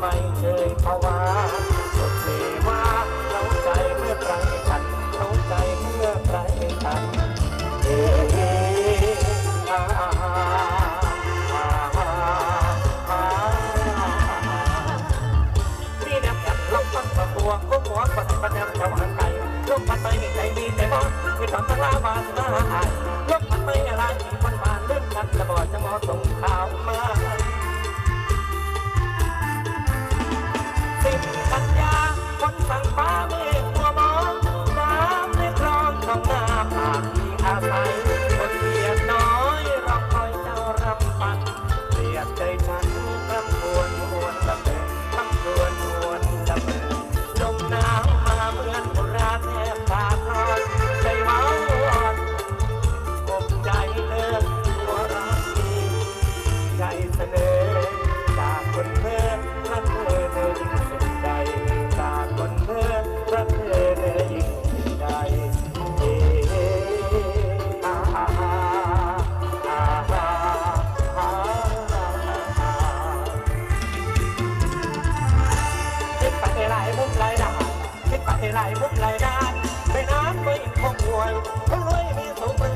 ไม่เคยภาวาสุดเทวาเข้าใจเมื่อไรฉันเข้าใจเมื่อไรฉันเฮ้อาอาอนี่นบจับลบปักปัตัวก็หัวปัดปัดยังะวานใจลบปัดไปในใจดีแต่บอกคือทำตะลาบานมาหายลบปัดไปอะไรมันบานเรื่องกันจะบอกจะมอส่งข่าวมา Gracias. ไหลมุกไหลด้านไปน้ำไปคงหวยคารวยมีสุข